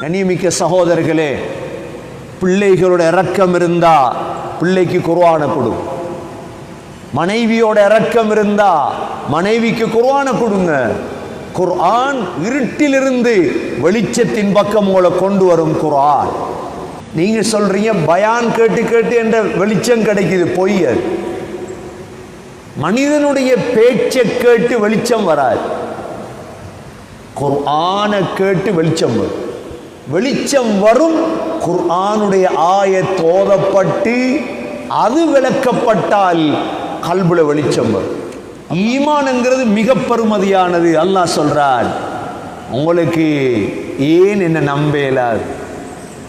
கண்ணியமிக்க சகோதரர்களே பிள்ளைகளோட இறக்கம் இருந்தா பிள்ளைக்கு குருவான கொடு. மனைவியோட இறக்கம் இருந்தா மனைவிக்கு குருவான கொடுங்க. குர்ஆன் இருட்டிலிருந்து வெளிச்சத்தின் பக்கம் உங்களை கொண்டு வரும் குர்ஆன். நீங்க சொல்றீங்க பயான் கேட்டு கேட்டு என்ற வெளிச்சம் கிடைக்குது பொய் அது மனிதனுடைய பேச்சை கேட்டு வெளிச்சம் வராது. குர்ஆனை கேட்டு வெளிச்சம் வரும். வெளிச்சம் வரும் குர்ஆனுடைய ஆயத் ஓதப்பட்டு அது விளக்கப்பட்டால் கல்புல வெளிச்சம் வரும் ஈமான்ங்கிறது மிக பெருமதியானது அல்லாஹ் சொல்றான் உங்களுக்கு ஏன் என்ன நம்பேலாது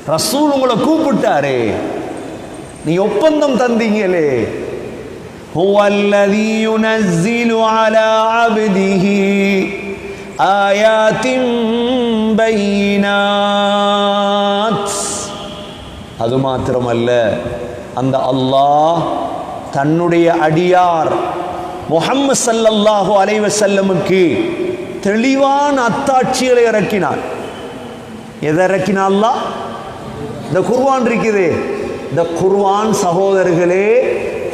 ரசூல் உங்களை கூப்பிட்டாரே நீ ஒப்பந்தம் தந்தீங்களே هو الذي ينزل على عبده آيات பைனாத் அது மாத்திரமல்ல அந்த அல்லாஹ் தன்னுடைய அடியார் முகம்மது சல்லல்லாஹு அலைவசல்லமுக்கு தெளிவான அத்தாட்சிகளை இறக்கினார். எதை இறக்கினால்லா இந்த குர்வான் இருக்குது. இந்த குர்வான் சகோதரர்களே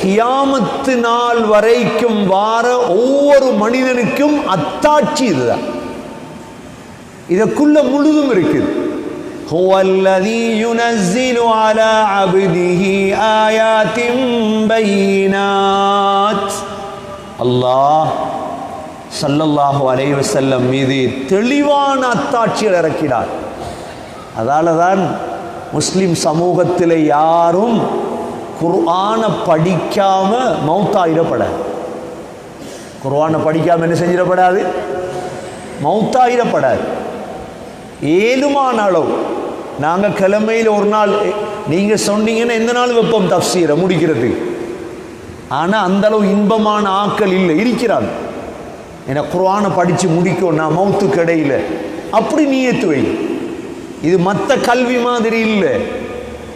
கியாமத்து நாள் வரைக்கும் வார ஒவ்வொரு மனிதனுக்கும் அத்தாட்சி இதுதான். இதற்குள்ள முழுதும் இருக்குது هو الذي ينزل على عبده آيات بينات அல்லாஹ் ஸல்லல்லாஹு அலைஹி வஸல்லம் மீது தெளிவான அத்தாட்சிகள் இறக்கினார் அதால தான் முஸ்லிம் சமூகத்தில் யாரும் குர்ஆனை படிக்காம மௌத்தாயிடப்படாது குர்ஆனை படிக்காம என்ன செஞ்சிடப்படாது மௌத்தாயிடப்படாது ஏழுமான அளவு நாங்கள் கிழமையில் ஒரு நாள் நீங்கள் சொன்னீங்கன்னா எந்த நாள் வைப்போம் தப்சீரை? முடிக்கிறது. ஆனால் அந்த அளவு இன்பமான ஆக்கள் இல்லை இருக்கிறாங்க. ஏன்னா குர்ஆனை படித்து முடிக்கும் நான் மௌத்து கிடையில. அப்படி நீயத்து வை. இது மற்ற கல்வி மாதிரி இல்லை.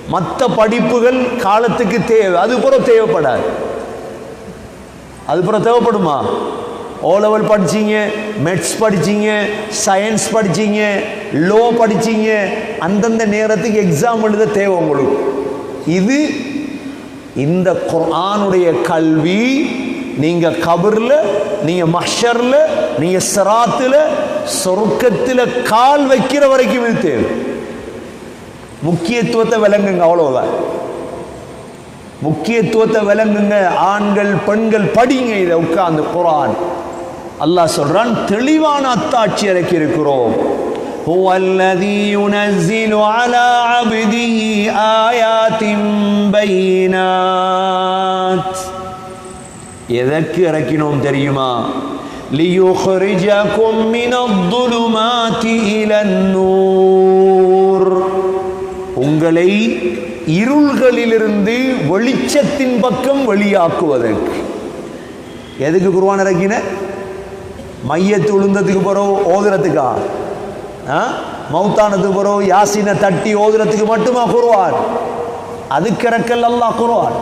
மற்ற படிப்புகள் காலத்துக்கு தேவை. அதுபுறம் தேவைப்படாது. அதுபுறம் தேவைப்படுமா? ஓ லெவல் படிச்சீங்க மெட்ஸ் படிச்சீங்க சயின்ஸ் படிச்சீங்க லோ படிச்சீங்க அந்தந்த நேரத்துக்கு எக்ஸாம் எழுத தேவை உங்களுக்கு. இது இந்த குர்ஆனுடைய கல்வி நீங்க கபர்ல நீங்க மஷர்ல நீங்க சிராத்துல சொர்க்கத்தில் கால் வைக்கிற வரைக்கும் இது தேவை. முக்கியத்துவத்தை விளங்குங்க அவ்வளவுதான். முக்கியத்துவத்தை விளங்குங்க ஆண்கள் பெண்கள் படிங்க இதை உட்கார்ந்து குரான் அல்லாஹ் சொல்றான் தெளிவான அத்தாட்சி இறக்கி இருக்கிறோம் هو الذي ينزل على عبده آيات بينات எதற்கு இறக்கினோம் தெரியுமா ليخرجكم من الظلمات إلى النور உங்களை இருள்களிலிருந்து வெளிச்சத்தின் பக்கம் வெளியாக்குவதற்கு எதுக்கு குருவான் இறக்கின மையத்து உளுந்ததுக்கு பிறகு ஓதுறதுக்கா ஆ? மௌத்தானதுக்கு பிறகு யாசினை தட்டி ஓதுறதுக்கு மட்டுமா குருவான் அதுக்கு இறக்கல் அல்லா குருவான்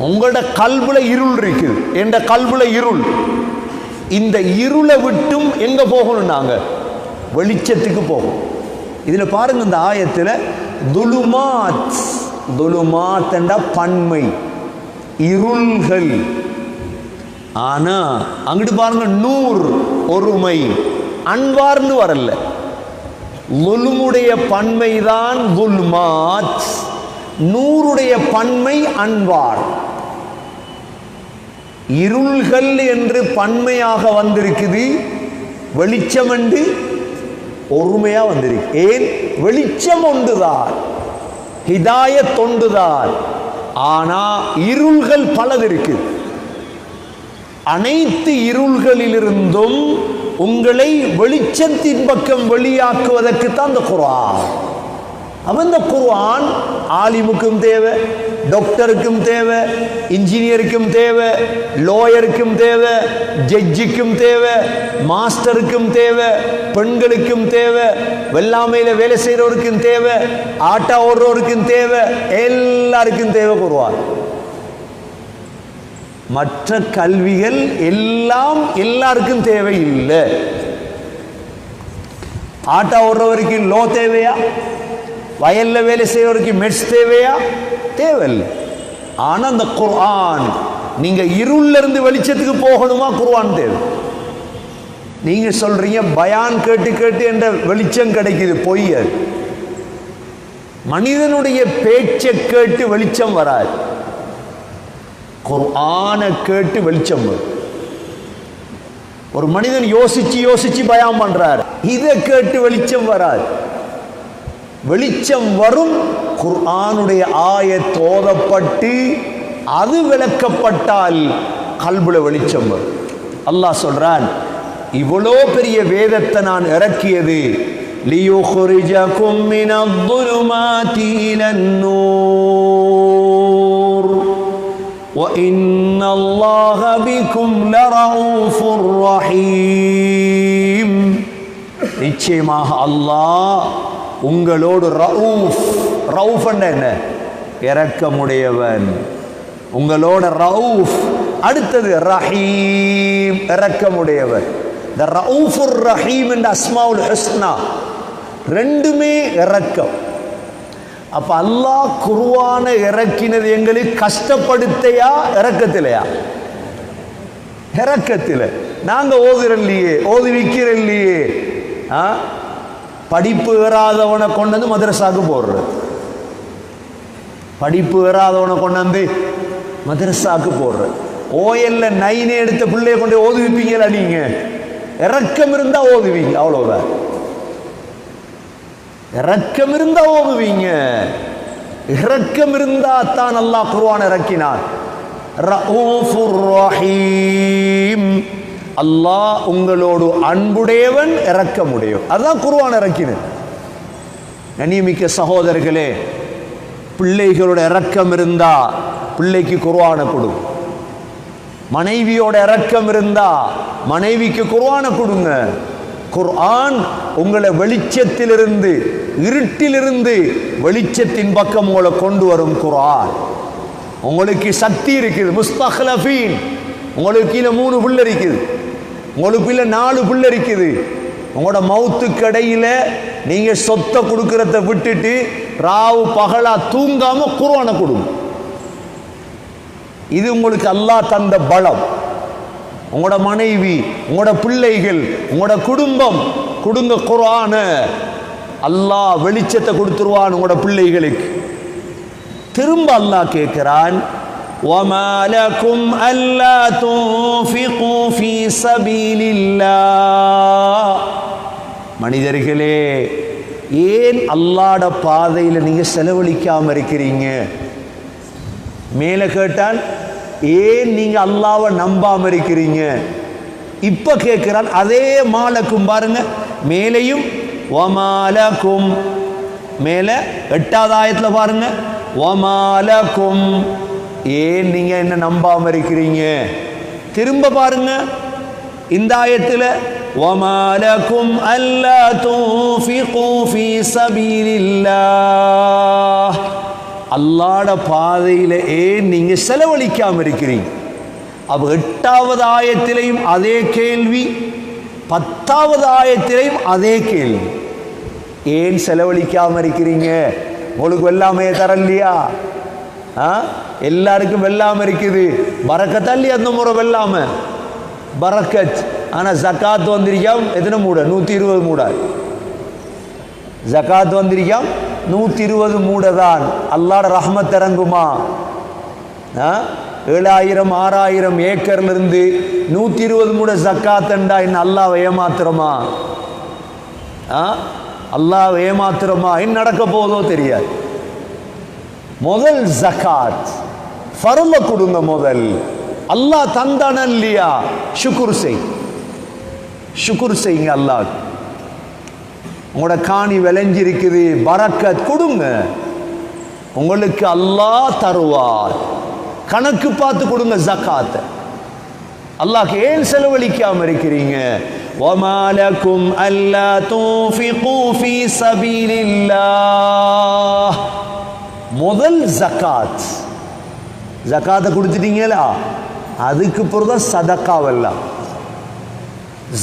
உங்களோட கல்புல இருள் இருக்குது என்ற கல்புல இருள். இந்த இருளை விட்டும் எங்க போகணும் நாங்க? வெளிச்சத்துக்கு போகும் இதுல பாருங்க இந்த ஆயத்துல துலுமாத் துலுமாத் பன்மை. இருள்கள். ஆனா அங்கிட்டு பாருங்க நூர் ஒருமை. அன்வார்னு வரல. லுலுமுடைய பன்மைதான் குல்மாத். நூறுடைய பன்மை அன்வார் இருள்கள் என்று பன்மையாக வந்திருக்குது வெளிச்சம் என்று ஒருமையா வந்திருக்கு. ஏன்? வெளிச்சம் ஒன்றுதான் ஹிதாயத் ஒன்றுதான். ஆனா இருள்கள் பலது இருக்குது. அனைத்து இருள்களிலிருந்தும் உங்களை வெளிச்சத்தின் பக்கம் வெளியாக்குவதற்கு தான் இந்த குரான் அப்ப இந்த குர்ஆன் ஆலிமுக்கும் தேவை டாக்டருக்கும் தேவை இன்ஜினியருக்கும் தேவை லோயருக்கும் தேவை ஜட்ஜிக்கும் தேவை மாஸ்டருக்கும் தேவை பெண்களுக்கும் தேவை வெள்ளாமையில் வேலை செய்கிறவருக்கும் தேவை ஆட்டா ஓடுறவருக்கும் தேவை எல்லாருக்கும் தேவை குர்ஆன். மற்ற கல்விகள் எல்லாம் எல்லாருக்கும் தேவையில்லை. ஆட்டா ஓடுறவருக்கு லோ தேவையா? வயல்ல வேலை செய்யறவருக்கு மெட்ஸ் தேவையா? தேவையில்லை. ஆனா அந்த குர்ஆன் நீங்க இருள்ல இருந்து வெளிச்சத்துக்கு போகணுமா? குர்ஆன் தேவை. நீங்க சொல்றீங்க பயான் கேட்டு கேட்டு என்ற வெளிச்சம் கிடைக்குது பொய் அது மனிதனுடைய பேச்சை கேட்டு வெளிச்சம் வராது. குர்ஆனை கேட்டு வெளிச்சம் வரும் ஒரு மனிதன் யோசிச்சு யோசிச்சு பயம் பண்றார் இதை கேட்டு வெளிச்சம் வராது வெளிச்சம் வரும் குர்ஆனுடைய ஆயத் ஓதப்பட்டு அது விளக்கப்பட்டால் கல்புல வெளிச்சம் வரும் அல்லாஹ் சொல்றான் இவ்வளோ பெரிய வேதத்தை நான் இறக்கியது لِيُخْرِجَكُم مِّنَ الظُّلُمَاتِ إِلَى النُّورِ وَإِنَّ اللَّهَ بِكُمْ لَرَءُوفٌ رَّحِيمٌ நிச்சயமாக அல்லாஹ் உங்களோடு ரவுஃப் ரவுஃப் என்ன இரக்கமுடையவன் உங்களோட ரவுஃப் அடுத்தது ரஹீம் இரக்கமுடையவன் இந்த ரவுஃபுர் ரஹீம் என்ற அஸ்மாவுல் ஹஸ்னா ரெண்டுமே இரக்கம் அப்ப அல்லாஹ் குருவான இறக்கினது எங்களுக்கு கஷ்டப்படுத்தையா? இறக்கத்திலையா? இறக்கத்தில். நாங்க ஓதுறல்லையே ஓது விற்கிறல்லையே ஆ? படிப்பு ஏறாதவனை கொண்டு வந்து மதரசாக்கு போடுறது. படிப்பு ஏறாதவனை கொண்டு வந்து மதரசாக்கு போடுறது. ஓஎல்ல நைனே எடுத்த பிள்ளைய கொண்டு ஓது வைப்பீங்களா நீங்க? இறக்கம் இருந்தா ஓதுவீங்க அவ்வளவுதான். இறக்கம் இருந்தா ஓதுவீங்க. இறக்கம் இருந்தா தான் அல்லாஹ் குர்வான் இறக்கினார். அல்லாஹ் உங்களோடு அன்புடையவன் இரக்கமுடையவன். அதான் குர்ஆன் இறக்கினது. கண்ணியமிக்க சகோதரர்களே பிள்ளைகளோட இறக்கம் இருந்தா பிள்ளைக்கு குர்ஆனை கொடு. மனைவியோட இறக்கம் இருந்தா மனைவிக்கு குர்ஆனை கொடுங்க. குர்ஆன் உங்களை வெளிச்சத்திலிருந்து இருட்டிலிருந்து வெளிச்சத்தின் பக்கம் உங்களை கொண்டு வரும் குர்ஆன். உங்களுக்கு சக்தி இருக்குது. முஸ்தஹ்லஃபீன். உங்களுக்கு கீழே மூணு புள்ள இருக்குது. உங்களுக்கு இல்லை நாலு புள்ள இருக்குது. உங்களோட மவுத்துக்கு இடையில நீங்க சொத்தை கொடுக்கறத விட்டுட்டு ராவு பகலா தூங்காம குர்ஆனை கொடுங்க. இது உங்களுக்கு அல்லாஹ் தந்த பலம். உங்களோட மனைவி உங்களோட பிள்ளைகள் உங்களோட குடும்பம் கொடுங்க குர்ஆன அல்லாஹ் வெளிச்சத்தை கொடுத்துருவான் உங்களோட பிள்ளைகளுக்கு திரும்ப அல்லாஹ் கேட்கிறான் وَمَا لَكُمْ أَلَّا تُنْفِقُوا فِي سَبِيلِ اللَّهِ மனிதர்களே ஏன் அல்லாட பாதையில் நீங்க செலவழிக்காம இருக்கிறீங்க மேலே கேட்டால் ஏன் நீங்க அல்லாவை நம்பாம இருக்கிறீங்க இப்ப கேட்கிறான் அதே மாலக்கும் பாருங்க. மேலையும் ஒமாலக்கும் மேல எட்டாவது ஆயத்துல பாருங்க ஒமாலக்கும் ஏன் நீங்க என்ன நம்பாம இருக்கிறீங்க திரும்ப பாருங்க இந்த ஆயத்துல ஒமாலக்கும் அல்லா தூஃபி கூஃபி சபீலில்லாஹ். அல்லாட பாதையில ஏன் நீங்க செலவழிக்காம இருக்கிறீங்க? அப்போ எட்டாவது ஆயத்திலையும் அதே கேள்வி பத்தாவது ஆயத்திலையும் அதே கேள்வி. ஏன் செலவழிக்காம இருக்கிறீங்க? உங்களுக்கு வெள்ளாமையை தரலையா? ஆ? எல்லாருக்கும் வெள்ளாம இருக்குது. பறக்கத்தள்ளி அந்த முறை வெள்ளாம. பறக்கத் ஆனா ஜக்காத் வந்திருக்காம். எத்தனை மூட? நூத்தி இருபது மூட? ஜக்காத் வந்திருக்காம். நூத்தி இருபது மூட தான் அல்லாட ரஹ்மத் இறங்குமா? ஆ? ஏழாயிரம் ஆறாயிரம் ஏக்கர்ல இருந்து நூத்தி இருபது மூட சக்காத்தண்டா என்ன அல்லாஹ் ஏமாத்துறோமா? ஆ? அல்லாஹ் ஏமாத்துறோமா? என்ன நடக்க போதோ தெரியாது. முதல் ஜக்காத். ஃபர்ல கொடுங்க முதல். அல்லாஹ் தந்தான இல்லையா? சுக்குர் செய். சுக்குர் செய்யுங்க அல்லாஹ். உங்களோட காணி விளைஞ்சிருக்குது பரக்கத் கொடுங்க உங்களுக்கு அல்லாஹ் தருவார் கணக்கு பார்த்து கொடுங்க ஜக்காத்தை அல்லாஹ் ஏன் செலவழிக்காம இருக்கிறீங்க وَمَا لَكُمْ أَلَّا تُنْفِقُوا فِي سَبِيلِ اللَّهِ முதல் ஜக்காத் ஜக்காத்தை கொடுத்துட்டீங்களா அதுக்கு பிறகு தான் சதக்காவெல்லாம்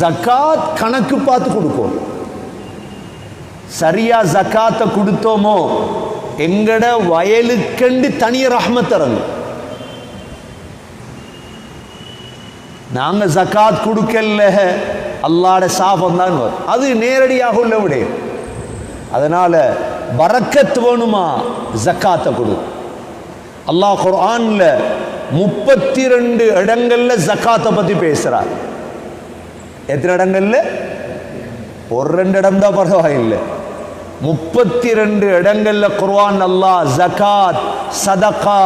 ஜக்காத் கணக்கு பார்த்து கொடுக்கும் சரியா ஜக்காத்தை கொடுத்தோமோ எங்கட வயலுக்கண்டு தனிய ரஹ்மத் இறங்கும் நாங்க ஜக்காத் கொடுக்கல அல்லாட சாபம் தான் வரும். அது நேரடியாக உள்ள விடயம். அதனால பரக்கத் வேணுமா ஜக்காத்தை கொடு. அல்லாஹ் குர்ஆன்ல முப்பத்தி ரெண்டு இடங்கள்ல ஜக்காத்தை பத்தி பேசுறார். எத்தனை இடங்கள்ல? ஒரு ரெண்டு இடம் தான் பரவாயில்லை. முப்பத்தி ரெண்டு இடங்கள்ல குர்வான் அல்லா ஜகாத் சதகா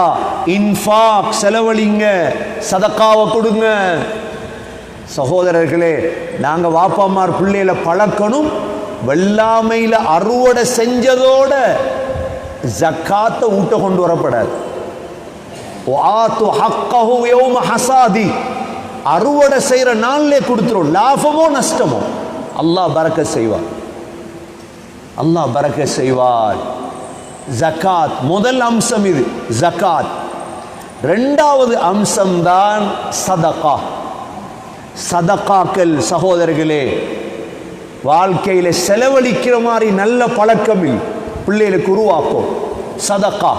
இன்ஃபாக் செலவழிங்க சதக்காவை கொடுங்க. சகோதரர்களே நாங்கள் வாப்பாமார் பிள்ளையில பழக்கணும் வெள்ளாமையில் அறுவடை செஞ்சதோட ஜக்காத்தை ஊட்ட கொண்டு வரப்படாது. ஹசாதி. அறுவடை செய்கிற நாளிலே கொடுத்துரும். லாபமோ நஷ்டமோ. அல்லாஹ் பறக்க செய்வான். அல்லாஹ் பறக்க செய்வார். ஜகாத் முதல் அம்சம் இது ஜகாத் ரெண்டாவது அம்சம்தான் சதகா சதகாக்கள் சகோதரர்களே வாழ்க்கையில செலவழிக்கிற மாதிரி நல்ல பழக்கம் பிள்ளைகளுக்கு உருவாக்கும். சதக்கா.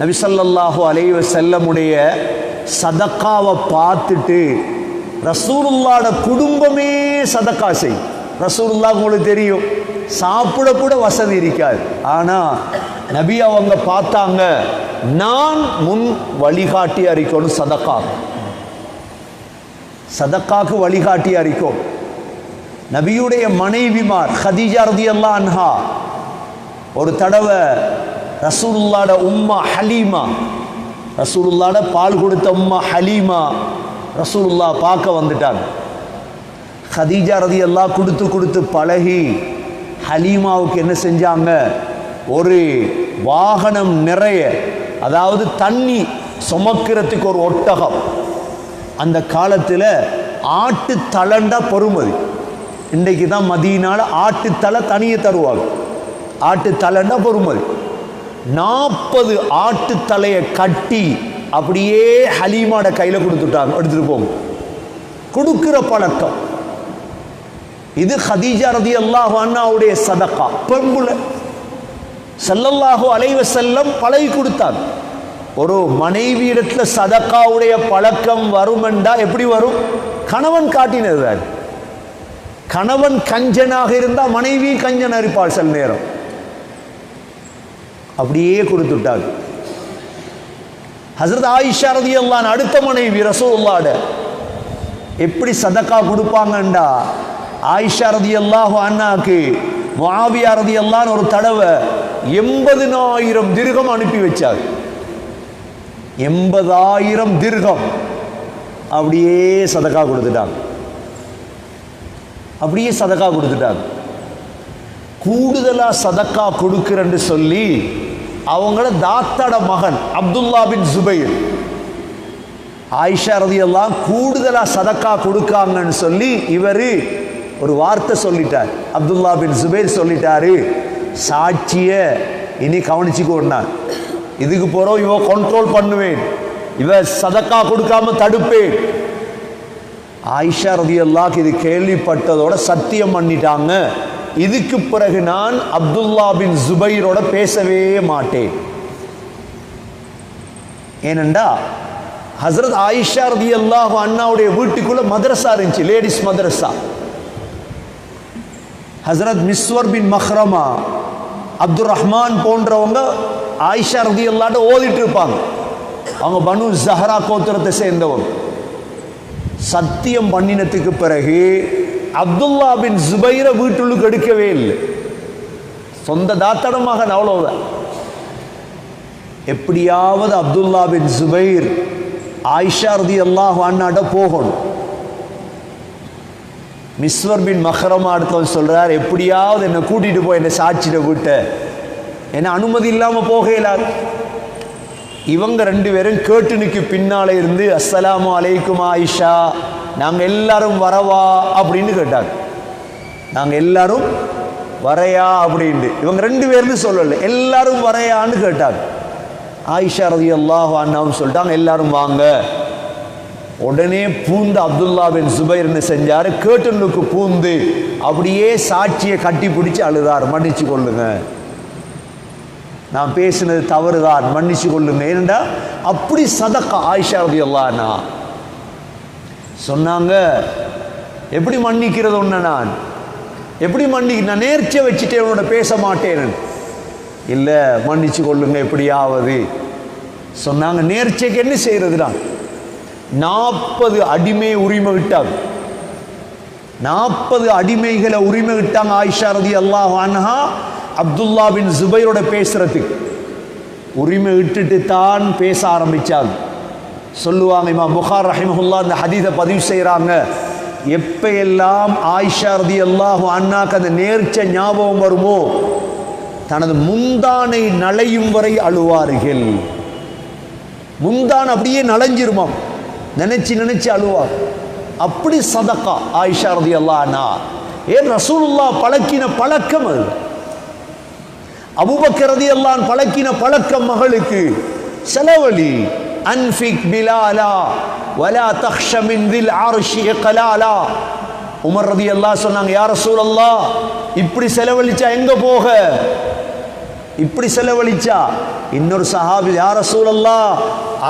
நபிசல்லாஹு அலைவ செல்லமுடைய சதக்காவை பார்த்துட்டு ரசூலுல்லாட குடும்பமே சதக்கா செய் ரசூலுல்லா உங்களுக்கு தெரியும். சாப்பிட கூட வசதி இருக்காது. ஆனா நபி அவங்க பார்த்தாங்க நான் முன் வழிகாட்டி அறிக்கணும் சதக்கா சதக்காக்கு வழிகாட்டி அறிக்கும் நபியுடைய மனைவிமார் ஹதீஜா அல்லா அன்ஹா ஒரு தடவை ரசூலுல்லாட உம்மா ஹலீமா ரசூலுல்லாட பால் கொடுத்த உம்மா ஹலீமா ரசூலுல்லா பார்க்க வந்துட்டாங்க. ஹதீஜா ரதி எல்லாம் கொடுத்து கொடுத்து பழகி ஹலீமாவுக்கு என்ன செஞ்சாங்க? ஒரு வாகனம் நிறைய அதாவது தண்ணி சுமக்கிறதுக்கு ஒரு ஒட்டகம். அந்த காலத்தில் ஆட்டு தலண்டா பொறுமதி. இன்றைக்கு தான் மதியனால் ஆட்டு தலை தனியை தருவாங்க. ஆட்டு தலைண்டா பொறுமதி. நாற்பது ஆட்டு தலையை கட்டி அப்படியே ஹலீமாட கையில் கொடுத்துட்டாங்க. எடுத்துகிட்டு போங்க. கொடுக்குற பழக்கம். இது ஹதீஜா ரதி அல்லாஹு அண்ணாவுடைய சதக்கா. பெண்புல. செல்லல்லாஹோ அலைவ செல்லம் பழகி கொடுத்தாங்க ஒரு மனைவியிடத்துல சதக்காவுடைய பழக்கம் வருமெண்டா எப்படி வரும்? கணவன் காட்டினது அது கணவன் கஞ்சனாக இருந்தா மனைவி கஞ்சன் அரிப்பாள் சில நேரம். அப்படியே கொடுத்துட்டாங்க ஹசரத் ஆயிஷா ரதி அல்லான் அடுத்த மனைவி ரசோல்லாட எப்படி சதக்கா கொடுப்பாங்கண்டா? ஆயிஷா ரதி அல்லாஹு அண்ணாக்கு மாவியா ரதி அல்லான்னு ஒரு தடவை எண்பதினாயிரம் திருகம் அனுப்பி வச்சார். எண்பதாயிரம் திருகம். அப்படியே சதக்கா கொடுத்துட்டாங்க. அப்படியே சதக்கா கொடுத்துட்டாங்க. கூடுதலா சதக்கா கொடுக்குறேன்னு சொல்லி அவங்கள தாத்தட மகன் அப்துல்லா பின் ஜுபைர் ஆயிஷா ரதி எல்லாம் கூடுதலா சதக்கா கொடுக்காங்கன்னு சொல்லி இவர் ஒரு வார்த்தை சொல்லிட்டார். அப்துல்லா பின் சுபேர் சொல்லிட்டாரு. சாட்சிய இனி கவனிச்சுக்கோன்னா இதுக்கு போறோம் இவன் கண்ட்ரோல் பண்ணுவேன். இவ சதக்கா கொடுக்காம தடுப்பேன். ஆயிஷா ரதி அல்லாஹ் இது கேள்விப்பட்டதோட சத்தியம் பண்ணிட்டாங்க. இதுக்கு பிறகு நான் அப்துல்லா பின் ஜுபைரோட பேசவே மாட்டேன். ஏனண்டா ஹசரத் ஆயிஷா ரதி அல்லாஹ் அண்ணாவுடைய வீட்டுக்குள்ள மதரசா இருந்துச்சு லேடிஸ் மதரசா. ஹசரத் மிஸ்வர் பின் மஹ்ரமா அப்துல் ரஹ்மான் போன்றவங்க ஆயிஷா ரதி எல்லாட்ட ஓதிட்டு இருப்பாங்க. அவங்க பனு ஜஹரா கோத்திரத்தை சேர்ந்தவங்க. சத்தியம் பண்ணினத்துக்கு பிறகு அப்துல்லா பின் ஜுபைரை வீட்டுள்ளுக்கு எடுக்கவே இல்லை. சொந்த தாத்தனமாக மகன் அவ்வளவுதான். எப்படியாவது அப்துல்லா பின் ஜுபைர் ஆயிஷா ரதி அல்லாஹ் அண்ணாட்ட போகணும். மிஸ்வர் பின் மஹரமா அடுத்தவன் சொல்றார் எப்படியாவது என்னை கூட்டிட்டு போய் என்னை சாட்சியிட விட்ட. என்ன அனுமதி இல்லாம போக இயலாது இவங்க ரெண்டு பேரும் கேட்டுனுக்கு பின்னால இருந்து அஸ்ஸலாமு அலைக்கும் ஆயிஷா நாங்க எல்லாரும் வரவா? அப்படின்னு கேட்டாங்க. நாங்க எல்லாரும் வரையா? அப்படின்ட்டு. இவங்க ரெண்டு பேரும் சொல்லல. எல்லாரும் வரையான்னு கேட்டாங்க. ஆயிஷா ரதி அல்லாஹ் அண்ணாவும் சொல்லிட்டாங்க எல்லாரும் வாங்க. உடனே பூந்து அப்துல்லா பின் சுபைர் என்ன செஞ்சாரு? கேட்டனுக்கு பூந்து அப்படியே சாட்சியை கட்டி பிடிச்சு அழுதார். மன்னிச்சு கொள்ளுங்க. நான் பேசினது தவறுதான். மன்னிச்சு கொள்ளுங்க. ஏனண்டா அப்படி சதக்கா ஆயிஷா ரதியல்லானா சொன்னாங்க எப்படி மன்னிக்கிறது ஒன்று நான்? எப்படி மன்னி நான் நேர்ச்சியை வச்சுட்டு உன்னோட பேச மாட்டேன். இல்லை மன்னிச்சு கொள்ளுங்க எப்படியாவது. சொன்னாங்க நேர்ச்சைக்கு என்ன செய்யறதுடா? நாற்பது அடிமை உரிமை விட்டாங்க. நாற்பது அடிமைகளை உரிமை விட்டாங்க ஆயிஷா ரதி அல்லாஹ் அன்ஹா அப்துல்லா பின் ஜுபைரோட பேசுறதுக்கு. உரிமை விட்டுட்டு தான் பேச ஆரம்பிச்சாங்க. சொல்லுவாங்க இமா புகார் ரஹிமஹுல்லா அந்த ஹதீஸை பதிவு செய்கிறாங்க எப்ப எல்லாம் ஆயிஷா ரதி அல்லாஹ் அண்ணாக்கு அந்த நேர்ச்ச ஞாபகம் வருமோ தனது முந்தானை நலையும் வரை அழுவார்கள். முந்தான் அப்படியே நனைஞ்சிருமாம் நினைச்சு நினைச்சு அழுவார் அப்படி சதக்கா ஆயிஷா ரதி அல்லாஹ்னா ஏன் ரசூலுல்லா பழக்கின பழக்கம் அது. அபூபக்கர் ரலியல்லாஹு பழக்கின பழக்கம் மகளுக்கு. செலவழி அன்ஃபிக் பிலாலா வலா தக்ஷமின் தில் அர்ஷி கலாலா உமர் ரதி அல்லா சொன்னாங்க யா ரசூலல்லாஹ் இப்படி செலவழிச்சா எங்க போக? இப்படி செலவழிச்சா இன்னொரு சஹாபி யார சூழல்லா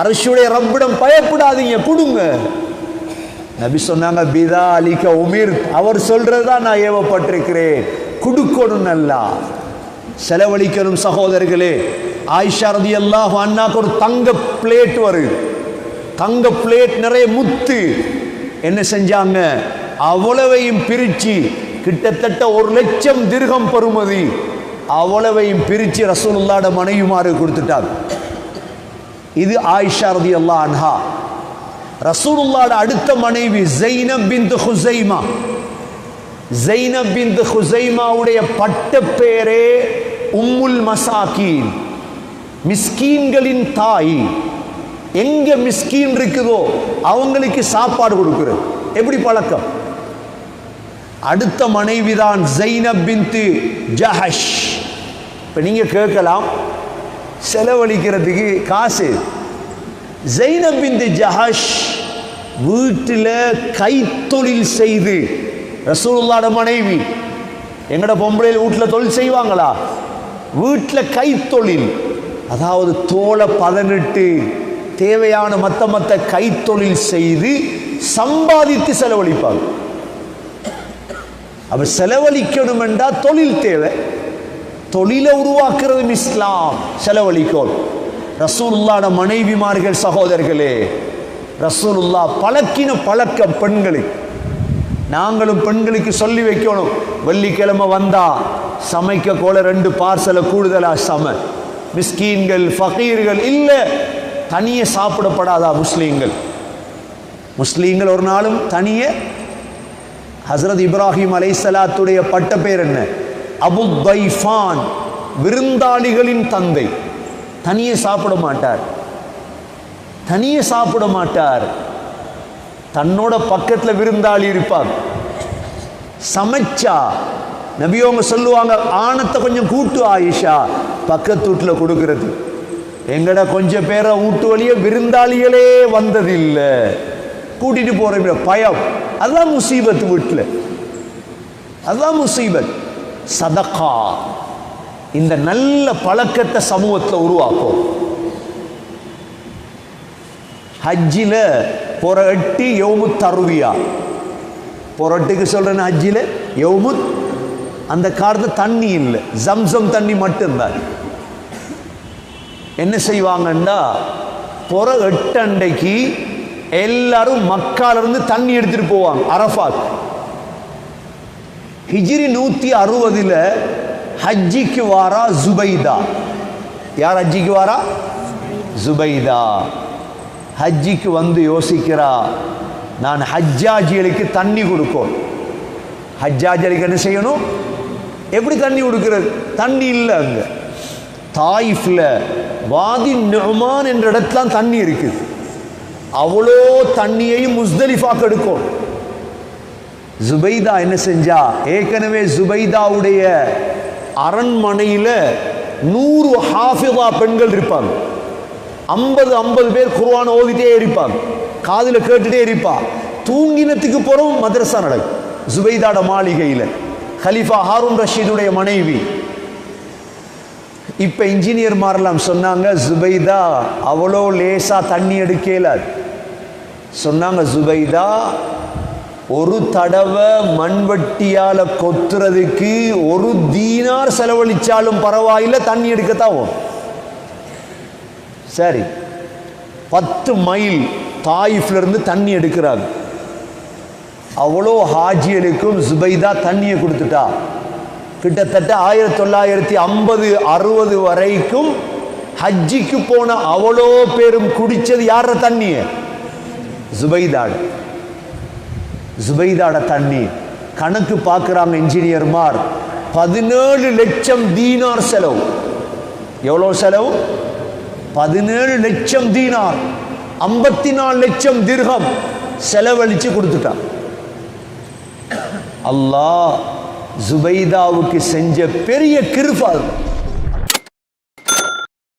அரசுடைய ரப்பிடம் பயப்படாதீங்க கொடுங்க நபி சொன்னாங்க பிதா அலிக்க உமிர். அவர் சொல்றதுதான் நான் ஏவப்பட்டிருக்கிறேன். கொடுக்கணும் நல்லா. செலவழிக்கணும் சகோதரர்களே. ஆயிஷா ரதி அல்லாஹ் அண்ணாக்கு ஒரு தங்க பிளேட் வருது தங்க பிளேட் நிறைய முத்து. என்ன செஞ்சாங்க? அவ்வளவையும் பிரிச்சு கிட்டத்தட்ட ஒரு லட்சம் திருகம் பெறுமதி. அவ்வளவையும் பிரித்து ரசூலுல்லாட மனைவிமாறு கொடுத்துட்டாங்க. இது ஆயிஷா ரதி அல்லாஹ் அன்ஹா. ரசூலுல்லாட அடுத்த மனைவி ஜெய்னப் பின் ஹுசைமா. ஜெய்னப் பின் ஹுசைமாவுடைய பட்ட பேரே உம்முல் மசாக்கீன் மிஸ்கீன்களின் தாய். எங்க மிஸ்கீன் இருக்குதோ அவங்களுக்கு சாப்பாடு கொடுக்குறது. எப்படி பழக்கம்? அடுத்த மனைவிதான் ஜைனப் பின்து ஜஹஷ். இப்போ நீங்கள் கேட்கலாம் செலவழிக்கிறதுக்கு காசு. ஜைனப் பிந்து ஜஹஷ் வீட்டில் கைத்தொழில் செய்து ரசூலுல்லாட மனைவி எங்கட பொம்பளையில் வீட்டில் தொழில் செய்வாங்களா? வீட்டில் கைத்தொழில். அதாவது தோலை பதனிட்டு தேவையான மத்த மத்த கைத்தொழில் செய்து சம்பாதித்து செலவழிப்பாங்க. அப்ப செலவழிக்கணும் என்றா தொழில் தேவை. தொழிலை உருவாக்குறதும் இஸ்லாம். செலவழிக்கோள். ரசூலுல்லாட மனைவிமார்கள் சகோதரர்களே ரசூலுல்லா பழக்கின பழக்கம் பெண்களுக்கு. நாங்களும் பெண்களுக்கு சொல்லி வைக்கணும். வெள்ளிக்கிழமை வந்தா சமைக்க கோல ரெண்டு பார்சலை கூடுதலா சம. மிஸ்கீன்கள் ஃபகீர்கள் இல்ல தனியே சாப்பிடப்படாதா முஸ்லீம்கள்? முஸ்லீம்கள் ஒரு நாளும் தனியே ஹசரத் இப்ராஹிம் அலை சலாத்துடைய பட்ட பேர் என்ன? அபு தைஃபான் விருந்தாளிகளின் தந்தை. தனியே சாப்பிட மாட்டார். தனியே சாப்பிட மாட்டார். தன்னோட பக்கத்துல விருந்தாளி இருப்பார் சமைச்சா நபியோங்க சொல்லுவாங்க ஆணத்தை கொஞ்சம் கூட்டு ஆயிஷா பக்கத்து வீட்டில் கொடுக்கறது. எங்கட கொஞ்சம் பேரை வீட்டு வழியே விருந்தாளிகளே வந்ததில்லை. கூட்டிட்டு போற பயம். அதான் முசீபத் வீட்டில். அதான் முசீபத். சதகா இந்த நல்ல பழக்கத்தை சமூகத்தில் உருவாக்கும். ஹஜ்ஜில் புரட்டி யௌமு தருவியா. புரட்டுக்கு சொல்றேன் ஹஜ்ஜில் யௌமு அந்த காலத்தில் தண்ணி இல்லை. ஜம்சம் தண்ணி மட்டும்தான். என்ன செய்வாங்கன்னா பொற எட்டு அண்டைக்கு எல்லாரும் மக்கால இருந்து தண்ணி எடுத்துட்டு போவாங்க அரஃபாத். ஹிஜிரி நூத்தி அறுபதுல ஹஜ்ஜிக்கு வாரா ஜுபைதா யார் ஹஜ்ஜிக்கு வாரா? ஜுபைதா ஹஜ்ஜிக்கு வந்து யோசிக்கிறா நான் ஹஜ்ஜாஜிகளுக்கு தண்ணி கொடுக்கும் ஹஜ்ஜாஜிகளுக்கு என்ன செய்யணும்? எப்படி தண்ணி கொடுக்கிறது? தண்ணி இல்லை அங்க. தாயிஃப்ல வாதி நுமான் என்ற இடத்துல தண்ணி இருக்குது. அவ்வளோ தண்ணியையும் முஸ்தலிஃபா கெடுக்கும் ஜுபைதா என்ன செஞ்சா? ஏற்கனவே ஜுபைதாவுடைய அரண்மனையில் நூறு ஹாஃபிதா பெண்கள் இருப்பாங்க. ஐம்பது ஐம்பது பேர் குர்வான் ஓதிட்டே இருப்பாங்க. காதில் கேட்டுட்டே இருப்பா. தூங்கினத்துக்கு போகிறோம் மதரசா நடக்கும் ஜுபைதாட மாளிகையில. ஹலீஃபா ஹாரூன் ரஷீதுடைய மனைவி. இப்போ இன்ஜினியர் மாரெல்லாம் சொன்னாங்க ஜுபைதா அவ்வளோ லேசா தண்ணி எடுக்கலாது. சொன்னாங்க ஜுபைதா ஒரு தடவை மண்வெட்டியால் கொத்துறதுக்கு ஒரு தீனார் செலவழிச்சாலும் பரவாயில்ல தண்ணி எடுக்கத்தான் சரி பத்து மைல் தாயிஃப்ல இருந்து தண்ணி எடுக்கிறாங்க. அவ்வளோ ஹாஜியலுக்கும் ஜுபைதா தண்ணியை கொடுத்துட்டா. கிட்டத்தட்ட ஆயிரத்தி தொள்ளாயிரத்தி ஐம்பது அறுபது வரைக்கும் ஹஜ்ஜிக்கு போன அவ்வளோ பேரும் குடிச்சது யார தண்ணியை? ஜுபைதாடு ஜுபைதாட தண்ணி. கணக்கு பார்க்குறாங்க இன்ஜினியர்மார் பதினேழு லட்சம் தீனார் செலவு. எவ்வளோ செலவு? பதினேழு லட்சம் தீனார். ஐம்பத்தி நாலு லட்சம் திர்கம் செலவழிச்சு கொடுத்துட்டான். அல்லாஹ் ஜுபைதாவுக்கு செஞ்ச பெரிய கிருபா அது.